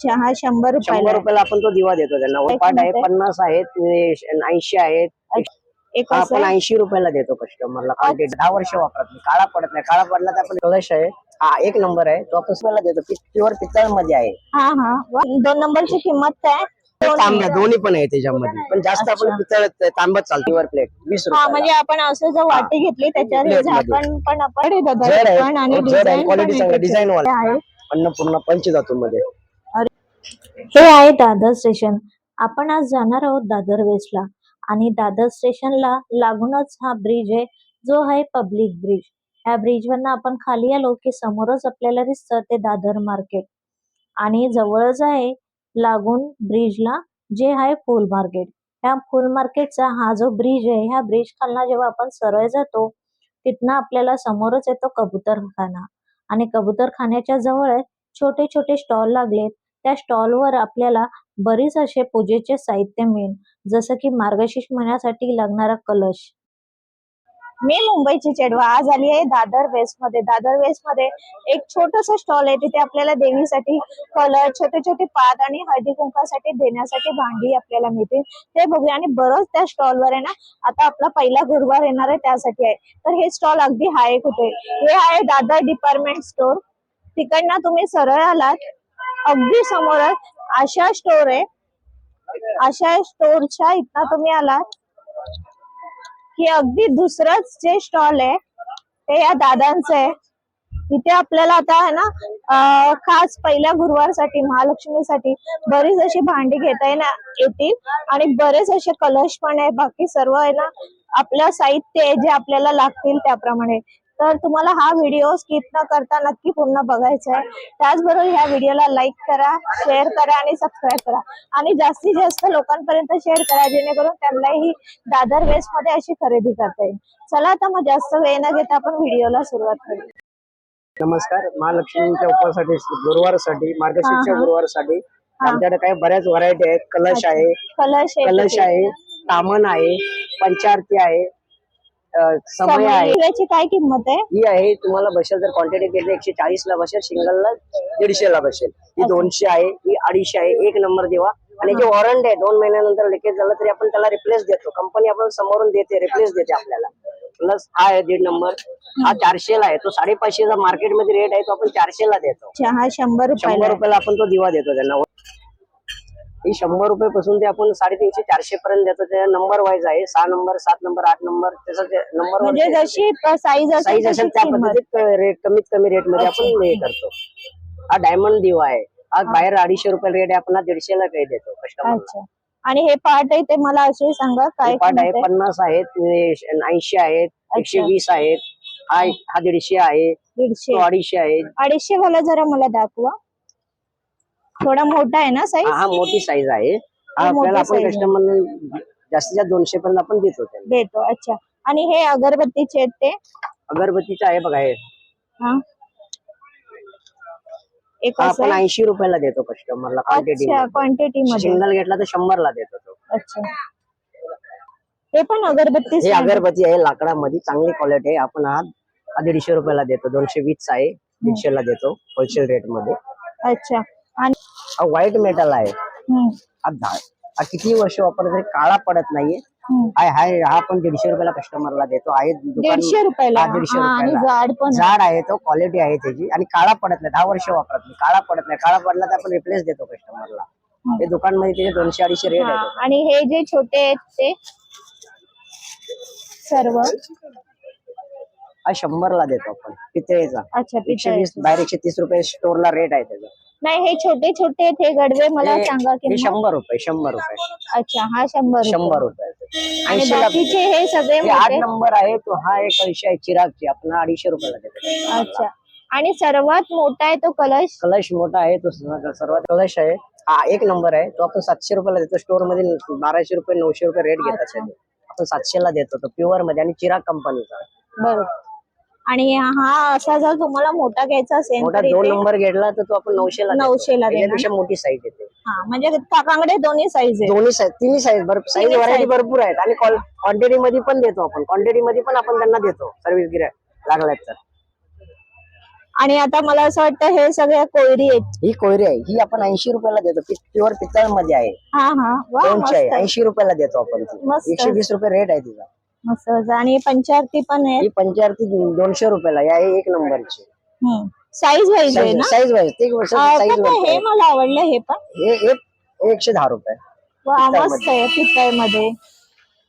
चहा शंभर शंभर रुपयाला रुपयाला आपण तो दिवा देतो त्यांना. पाट आहे? पन्नास आहेत ऐंशी आहेत. एक असं आपण. ऐंशी रुपयाला देतो कस्टमरला क्वांटिटी दहा वर्ष वापरत नाही. काळा पडत नाही. काळा पडला तर आपण कलश आहे. हा एक नंबर आहे. तो आपण देतो. प्युअर पितळमध्ये आहे. हा हा. वा. दोन नंबरची किंमत काय? तांब्या दोन्ही पण आहे त्याच्यामध्ये. पण जास्त आपण पितळ तांबत चालतो. प्युअर प्लेट वीस हा रुपये म्हणजे आपण असं जर वाटी घेतली त्याच्यावर हे Plate मध्ये. झाकण पण आपण हे दादा जड आहे. झाकण आणि हो, जड आहे. डिझाईन चांगली डिझाईन वाला. आहे अन्नपूर्ण पंचधातू मध्ये. हे आहे दादर स्टेशन. आपण आज जाणार आहोत दादर वेस्टला. आणि दादर स्टेशनला लागूनच हा ब्रिज आहे जो आहे पब्लिक ब्रिज. ह्या ब्रिजवरनं आपण खाली आलो की समोरच आपल्याला दिसतं ते दादर मार्केट. आणि जवळच आहे लागून ब्रिजला जे आहे फुल मार्केट. ह्या फुल मार्केटचा हा जो ब्रिज आहे ह्या ब्रिज खालना जेव्हा आपण सरळ जातो तिथनं आपल्याला समोरच येतो कबूतरखाना. आणि कबूतरखान्याच्या जवळ छोटे छोटे स्टॉल लागलेत. त्या स्टॉलवर आपल्याला बरीच असे पूजेचे साहित्य मिळेल. जसं की मार्गशीर्ष महिन्यासाठी लागणारा कलश. मी मुंबईची चेडवा. आज आली आहे दादर वेस्टमध्ये दादर वेस्टमध्ये एक छोटस स्टॉल आहे. तिथे आपल्याला देवीसाठी कलर छोटे छोटे पात आणि हळदी कुंकासाठी देण्यासाठी भांडी आपल्याला मिळते ते बघूया. आणि बरंच त्या स्टॉलवर आहे ना आता आपला पहिला गुरुवार येणार आहे त्यासाठी आहे. तर हे स्टॉल अगदी हाय कुठे? हे आहे दादर डिपार्टमेंट स्टोर. तिकडनं तुम्ही सरळ आलात अगदी समोरच आशा स्टोर आहे. आशा स्टोरच्या इथं तुम्ही आलात. की अगदी दुसरंच जे स्टॉल आहे ते या दादांचं आहे. इथे आपल्याला आता आहे ना खास पहिल्या गुरुवारसाठी महालक्ष्मीसाठी बरीच अशी भांडी घेता येणार येतील. आणि बरेच असे कलश पण आहे. बाकी सर्व आहे ना आपलं साहित्य आहे जे आपल्याला लागतील त्याप्रमाणे. तर तुम्हाला हा व्हिडिओ स्किप न करता नक्की पूर्ण बघायचा आहे त्याचबरोबर ह्या व्हिडिओला लाईक करा शेअर करा आणि सबस्क्राईब करा. आणि जास्तीत जास्त लोकांपर्यंत शेअर करा जेणेकरून त्यांनाही दादर वेस्टमध्ये अशी खरेदी करता येईल. चला आता मग जास्त वेळ न घेता आपण व्हिडिओला सुरुवात करू. नमस्कार महालक्ष्मीच्या उपवासाठी गुरुवारसाठी मार्गशीर्षच्या हा. गुरुवारसाठी आमच्याकडे काही बऱ्याच व्हरायटी आहेत. कलश. आहे. कलश आहे. कलश तिथे. आहे तामन आहे पंचारती आहे. समय आहे. समईची काय किंमत आहे? ही आहे तुम्हाला बसेल जर क्वांटिटी घेतली एकशे चाळीस ला बसेल सिंगल ला दीडशे ला बसेल. ही. दोनशे आहे ही अडीचशे आहे एक नंबर देवा. आणि जे वॉरंट आहे दोन महिन्यानंतर लिकेज झालं तरी आपण त्याला रिप्लेस देतो. कंपनी आपण समोरून देते रिप्लेस देते आपल्याला. प्लस हा आहे दीड नंबर. हा चारशे ला आहे. तो साडेपाचशेचा मार्केटमध्ये रेट आहे तो आपण चारशे ला देतो. शंभर रुपयाला शंभर. रुपयाला आपण तो दिवा देतो त्यांना. ही शंभर रुपये पासून ते आपण साडेतीनशे चारशे पर्यंत देतो ते नंबर वाईज आहे. सहा नंबर सात नंबर आठ नंबर त्याचं ते नंबर म्हणजे जशी साईज साईज असेल त्या. पद्धतीत रेट कमीत कमी रेटमध्ये आपण हे करतो. हा डायमंड दिवा आहे. हा बाहेर अडीचशे रुपये रेट आहे आपण हा दीडशे ला काही देतो कस्टमर अच्छा. आणि हे पार्ट आहे ते मला असे सांगा काय पाट आहे किंमत आहे? पन्नास आहेत ऐंशी आहेत एकशे वीस आहेत हा हा दीडशे आहे दीडशे. तो अडीचशे आहे. अडीचशे वाला जरा मला दाखवा. थोडा मोठा आहे ना साईज हा मोठी साईज आहे. हा आपल्याला आपण. कस्टमर जास्तीत जास्त दोनशे पर्यंत आपण देतो त्यांना देतो अच्छा. आणि हे अगरबत्तीचे आहेत ते? अगरबत्तीचं आहे बघा हे. हा. एक हा आपण. ऐंशी रुपयाला देतो कस्टमरला क्वांटिटी अच्छा क्वांटिटी मध्ये. सिंगल घेतला तर शंभर ला देतो तो. अच्छा. हे पण अगरबत्ती हे अगरबत्ती आहे लाकडामध्ये चांगली क्वालिटी आहे. आपण हा हा दीडशे रुपयाला देतो. दोनशे वीस आहे दीडशे ला देतो होलसेल रेटमध्ये. अच्छा. आणि हा व्हाईट मेटल आहे. हम्म, हा धा- हा किती वर्ष वापरला तरी काळा पडत नाहीये. हम्म. हाय हाय हा आपण दीडशे रुपयाला कस्टमरला देतो. आहे दुकान दीडशे रुपयाला? हा, दीडशे हा, आणि रुपयाला. जाड पण आहे. झाड आहे तो क्वालिटी आहे त्याची. आणि काळा पडत नाही दहा वर्ष वापरत नाही. काळा पडत नाही. काळा पडला तर आपण रिप्लेस देतो कस्टमरला हे दुकानमध्ये त्याचे दोनशे अडीचशे रेट हा, आहे. आणि हे जे छोटे आहेत ते? सर्व? हा शंभरला देतो आपण. पितळेचा अच्छा एकशे वीस बाहेर एकशे तीस रुपये स्टोरला रेट आहे त्याचा. नाही हे छोटे छोटे आहेत, हे गडवे मला हे- सांगा हे किंमत शंभर रुपये शंभर रुपये. अच्छा हा शंभर. शंभर रुपये आणि 80 ला बाकीचे हे सगळे हे आठ मोठे? नंबर आहे तो हा एक ऐंशी आहे चिरागची. आपण अडीचशे रुपयाला देतो. अच्छा. आणि सर्वात मोठा आहे तो कलश? कलश मोठा आहे तो सर्वात सर्वात कलश आहे. हा एक नंबर आहे. तो आपण सातशे रुपयाला देतो. स्टोरमध्ये बाराशे रुपये नऊशे रुपये रेट घेतात. त्याचे. आपण सातशे ला देतो. तो प्युअरमध्ये आणि चिराग कंपनीचा बरोबर. आणि हा असा जर तुम्हाला मोठा घ्यायचा असेल मोठा तर दोन इथे- नंबर घेतला तर तो आपण नऊशे ला देतो. 900 ला देणार. त्याच्यापेक्षा मोठी साईज येते. हा म्हणजे काकांकडे दोन्ही साईज आहे दोन्ही साईज तिन्ही साईज साईज तिन्ही व्हरायटी size. भरपूर आहेत. आणि क्वांटिटी मध्ये पण देतो आपण. क्वांटिटी मध्ये पण आपण त्यांना देतो. सर्व्हिस गिऱ्या लागल्यात तर. आणि आता मला असं वाटतं हे सगळ्या कोयरी आहेत. ही कोयरी आहे. ही आपण ऐंशी रुपयाला देतो. प्युअर पितळमध्ये आहे. हा हा. वा दोनशे आहे मस्त. ऐंशी रुपयाला देतो आपण ती. मस्त. एकशे वीस रुपये रेट आहे तिचा. मस्त आणि पंचारती पण आहे ही पंचारती दोनशे रुपयाला. ही एक नंबरची. साईज वाईज आहे ना? साईज वाईज ते अं, साईज पण हे मला आवडलं हे पण. हे हे एकशे दहा रुपये. वा मस्त आहे पितळमध्ये.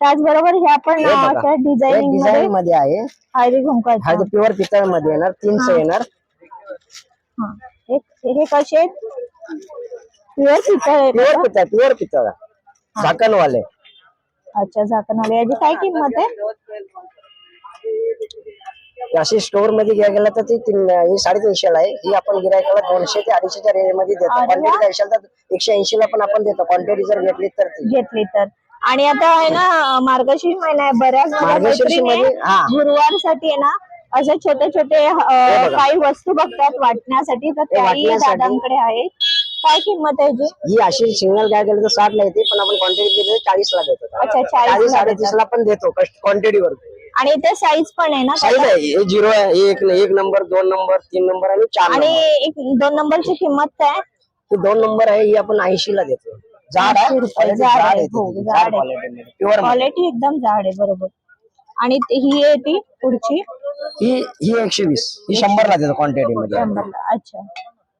त्याचबरोबर हे आपण हे बघा. अशा डिझाईनिंगमध्ये डिझाईन मध्ये आहे. हळदी. हा प्युअर पितळमध्ये येणार तीनशे येणार. हा. हे हे कसे आहेत? प्युअर पितळ आहे प्युअर? पितळ प्युअर पितळ. झाकणवाले. अच्छा झाकणाला याची काय किंमत आहे? अशी स्टोरमध्ये घ्या गेला तर ती तीन- ही साडेतीनशे ला आहे. ही आपण गिरायकाला दोनशे ते अडीचशेच्या रेंजमध्ये देतो. क्वांटिटी तर एकशे ऐंशी ला पण आपण देतो. क्वांटिटी जर घेतली तर घेतली तर. आणि आता आहे ना मार्गशीर्ष महिना आहे. बऱ्याच. गुरुवारसाठी आहे ना असे छोटे छोटे. काही वस्तू बघतात वाटण्यासाठी. तर त्याही. दादांकडे आहेत काय किंमत आहे याची ही अशी सिंगल घ्या गेलं तर साठ ला येते पण आपण क्वांटिटी घेतो चाळीस ला देतो. अच्छा, 40 चाळीस साडेतीस ला पण देतो क्वांटिटी वर. आणि ते साईज पण आहे ना साईज आहे हे झिरो आहे हे एक एक नंबर दोन नंबर तीन नंबर आणि चार आणि नंबर एक दोन नंबरची किंमत काय? ही दोन नंबर आहे ही आपण ऐंशी ला देतो. जाड 80 आहे रुपये, quality जाड जाड आहे, आहे हो, आहे. क्वालिटी प्युअर क्वालिटी एकदम जाड आहे बरोबर. आणि ते- ही आहे ती पुढची? ही ही एकशे वीस ही शंभर ला देतो क्वांटिटी मध्ये. शंभरला अच्छा.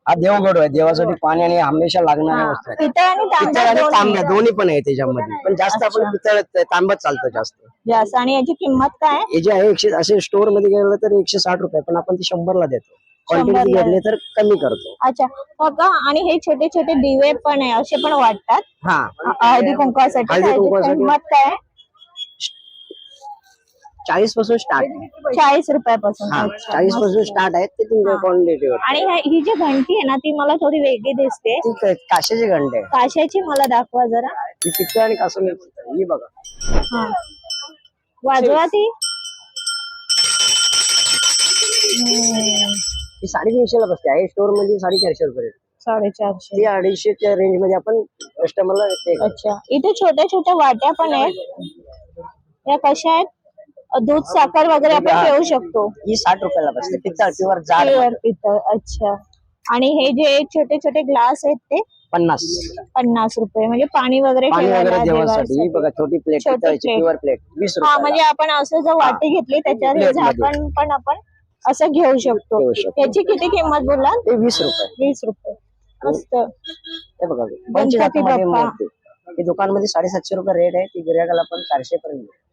हा देवगड आहे. देवासाठी पाणी आणि हमेशा लागणाऱ्या वस्तू आहेत. पितळ आणि पितळ तांब्या दोन्ही पण आहे त्याच्यामध्ये. पण जास्त आपण पितळ तांब्यात चालतं जास्त. आणि याची किंमत काय? हे जे आहे एकशे असे स्टोरमध्ये गेलं तर एकशे साठ रुपये. पण आपण ती शंभरला देतो. क्वांटिटी शंभरला घेतली तर कमी करतो. अच्छा. हो का आणि हे छोटे छोटे दिवे पण आहे असे पण वाटतात. हा. हळदी कुंकवासाठी हळदी कुंकवासाठी. किंमत काय? चाळीसपासून स्टार्ट चाळीस रुपयापासून हा चाळीसपासून. स्टार्ट आहेत ते तुमच्या क्वांटिटीवर आणि हे- ही जी घंटी आहे ना ती मला थोडी वेगळी दिसते. काशाची घंटे आहे. काशाची मला दाखवा जरा. ती पितळ आणि कासून ही बघा. हा. वाजवा ती. ही साडेतीनशे ला बसते. आहे स्टोरमध्ये साडेचारशे रुपये rate. साडेचारशे. ती अडीचशेच्या रेंजमध्ये आपण कस्टमरला अच्छा. इथे छोट्या छोट्या वाट्या पण आहेत. या कशा आहेत? दूध साखर वगैरे आपण हा. ठेवू शकतो. ही साठ रुपयाला बसते. पितळ प्युअर जाड पितळ अच्छा. आणि हे जे छोटे छोटे ग्लास आहेत ते? पन्नास. पन्नास रुपये. म्हणजे पाणी वगैरे पाणी ठेवायला वगैरे देवासाठी. ही देवासाठी. बघा छोटी प्लेट छोटी पितळची plate. प्युअर प्लेट वीस हा म्हणजे आपण असं जर वाटी घेतली हे plate मध्ये. झाकण पण आपण असं घेऊ शकतो घेऊ शकतो. याची किती किंमत बोलला ते वीस रुपये. वीस रुपये. मस्त. हे बघा पंचधातूमध्ये बाप्पा. मूर्ती ही दुकानमध्ये साडेसातशे रुपये रेट आहे. ती गिरायकाला पण चारशे पर्यंत मिळते.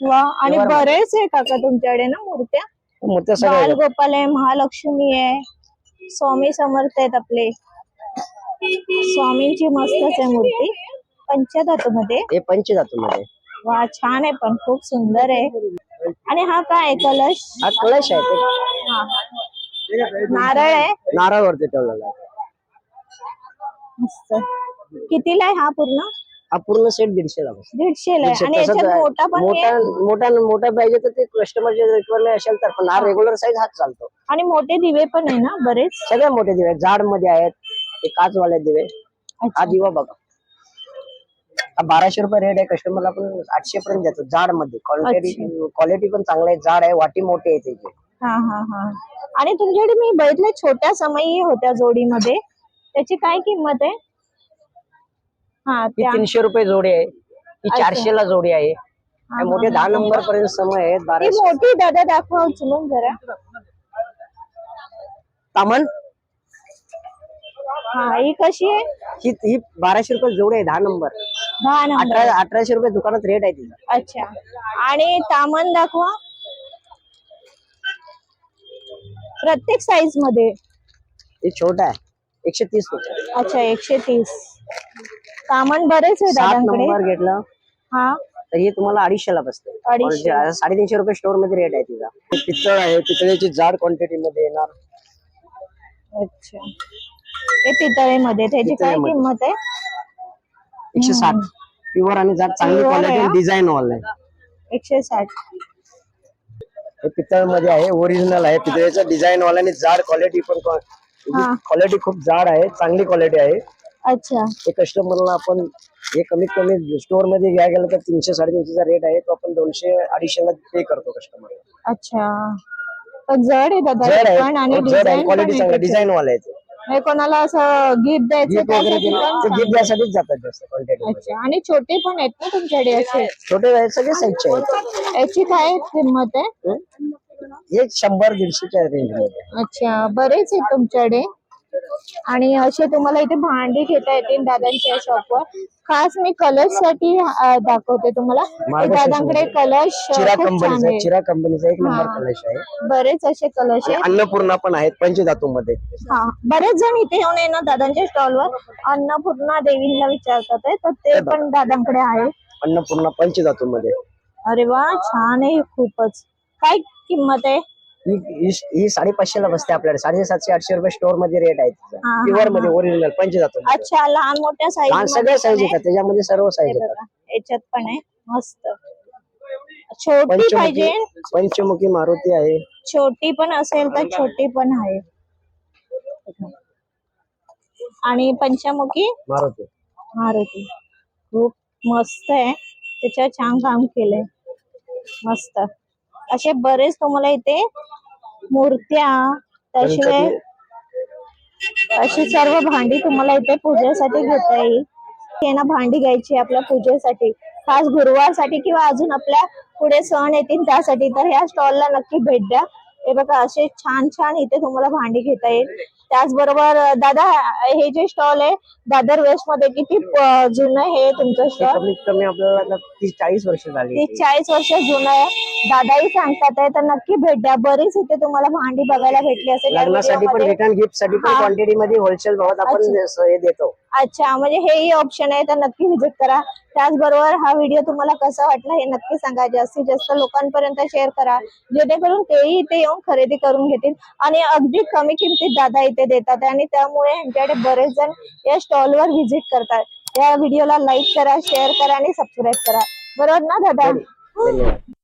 वा आणि बरेच आहे काका तुमच्याकडे ना मूर्त्या? मूर्त्या सगळ्या बाल आहेत. गोपाल आहे महालक्ष्मी आहे स्वामी समर्थ आहेत आपले. स्वामींची मस्तच आहे मूर्ती. पंचधातू मध्ये हे पंचधातूमध्ये. वा छान आहे पण खूप सुंदर आहे. आणि हा काय आहे कलश? हा कळश आहे. ते हा. नारळ आहे. नारळवरती ठेवलेला आहे. मस्त. कितीला आहे हा पूर्ण? हा पूर्ण सेट बसतो दीडशेला आहे दीडशे. आणि याच्यात. मोठा पण मोठा आहे मोठा मोठा पाहिजे तर ते कस्टमरच्या रिक्वायरमेंट असेल तर पण हा रेग्युलर साईज हाच चालतो. आणि मोठे दिवे पण आहे ना बरेच? सगळे मोठे दिवे आहेत. जाडमध्ये आहेत. ते काचवाले दिवे. हा. दिवा बघा. हा बाराशे रुपये रेट आहे. कस्टमरला आपण आठशे पर्यंत देतो. जाडमध्ये क्वालिटी क्वालिटी पण चांगला आहे. जाड आहे. वाटी मोठी आहे त्याची. हा हा हा. आणि तुमच्याकडे मी बघितले छोट्या समयी होत्या जोडीमध्ये. त्याची काय किंमत आहे? हा त्या तीनशे रुपये जोडी आहे. ही अच्छा. चारशे ला जोडी आहे. हा, मोठे दहा. नंबर पर्यंत समय ती बाराशे. मोठी दादा दाखवा उचलून जरा. तामन? हा ही कशी आहे? ही ही बाराशे रुपये जोडी आहे दहा नंबर. दहा नंबर. अठरा अठराशे रुपये दुकानात रेट आहे तिचा. अच्छा. आणि तामन दाखवा. प्रत्येक साईजमध्ये. हे छोटा आहे. एकशे तीस रुपये. अच्छा एकशे तीस. तामन बरेच आहे सात दादांकडे. नंबर घेतलं. हा. तर हे तुम्हाला अडीचशे ला बसते. अडीचशे. और जे- साडेतीनशे रुपये स्टोरमध्ये रेट आहे तिचा. पितळ आहे पितळेची जाड क्वांटिटी मध्ये येणार. अच्छा. हे पितळेमध्ये त्याची काय पितळेमध्ये. किंमत आहे? एकशे साठ. प्युअर आणि जाड चांगली Pure आहे क्वालिटी हा? डिझाईन वाला. आहे एकशे साठ. हे पितळमध्ये आहे ओरिजिनल आहे. पितळेचं डिझाईन वाला आणि जाड क्वालिटी पण हा. क्वालिटी खूप जाड आहे चांगली क्वालिटी आहे. अच्छा. हे कस्टमरला आपण हे कमीत कमी स्टोरमध्ये घ्या गेलं तर तीनशे साडेतीनशेचा रेट आहे. तो आपण दोनशे अडीचशे ला पे करतो कस्टमरला अच्छा. पण जड आहे दादा जड आहे. पण आणि खूप जड आहे. डिझाईन क्वालिटी चांगली. डिझाईन वाला आहे ते. हे कोणाला असं गिफ्ट द्यायचं गिफ्ट वगैरे त्यासाठी दिलं पण ते गिफ्ट चांगलं. द्यासाठीच जातात जास्त क्वांटिटी अच्छा. आणि छोटे पण आहेत ना तुमच्याकडे असे? छोटे आहेत, सगळे साईजचे आहेत. याची काय किंमत आहे? हं? हे शंभर दीडशेच्या रेंजमध्ये अच्छा. बरेच आहेत तुमच्याकडे. आणि असे तुम्हाला इथे भांडी घेता येतील दादांच्या शॉपवर खास मी कलशसाठी दाखवते तुम्हाला. दादांकडे. कलश चिरा कंपनीचा आहे चिरा कंपनीचा एक नंबर. कलश आहे. बरेच असे कलश आणि आहेत अन्नपूर्णा पण आहेत. पंचधातू मध्ये हा. बरेच जण इथे येऊन आहे ना दादांच्या स्टॉलवर अन्नपूर्णा देवींना विचारतात तर ते पण दादांकडे आहे अन्नपूर्णा पंचधातू मध्ये अरे वा छान आहे. खूपच. काय किंमत आहे? ही ही- ही साडेपाचशेला बसते आपल्याकडे. साडेसातशे आठशे रुपये स्टोरमध्ये रेट आहे हा, प्युअरमध्ये ओरिजिनल पंचधातू मध्ये. अच्छा लहान मोठ्या साईज सगळ्या साईज येतात. त्याच्यामध्ये सर्व साईज येतात. याच्यात पण आहे. मस्त. छोटी पाहिजे. पंचमुखी पंचमुखी मारुती आहे. छोटी पण असेल तर छोटी पण आहे. आणि पंचमुखी मारुती. मारुती. खूप मस्त आहे. त्याच्यावर छान काम केलंय. मस्त. असे बरेच तुम्हाला इथे मूर्त्या त्याशिवाय अशी सर्व भांडी तुम्हाला इथे पूजेसाठी घेता येईल. हे ना भांडी घ्यायची आपल्या पूजेसाठी. खास गुरुवारसाठी किंवा अजून आपल्या पुढे सण येतील त्यासाठी तर ह्या स्टॉलला नक्की भेट द्या. हे बघा असे छान छान इथे तुम्हाला भांडी घेता येईल. त्याचबरोबर दादा हे जे स्टॉल आहे दादर वेस्टमध्ये किती जुनं हे तुमचं स्टॉल कमीत कमी आपल्याला तीस चाळीस वर्ष झाली तीस चाळीस वर्ष जुनं आहे. दादाही सांगतात आहे तर नक्की भेट द्या. बरीच इथे तुम्हाला भांडी बघायला भेटली असेल. लग्नासाठी पण. रिटर्न गिफ्टसाठी पण. क्वांटिटी मध्ये होलसेल भावात आपण. हे देतो. अच्छा म्हणजे हेही ऑप्शन आहे तर नक्की व्हिजिट करा. त्याचबरोबर हा व्हिडिओ तुम्हाला कसा वाटला हे नक्की सांगा. जास्तीत जास्त लोकांपर्यंत शेअर करा. जेणेकरून तेही इथे येऊन खरेदी करून घेतील. आणि अगदी कमी किमतीत दादा इथे देतात आणि त्यामुळे यांच्याकडे बरेच जण या स्टॉलवर व्हिजिट करतात. या व्हिडिओला लाईक करा शेअर करा आणि सबस्क्राईब करा. बरोबर ना दादा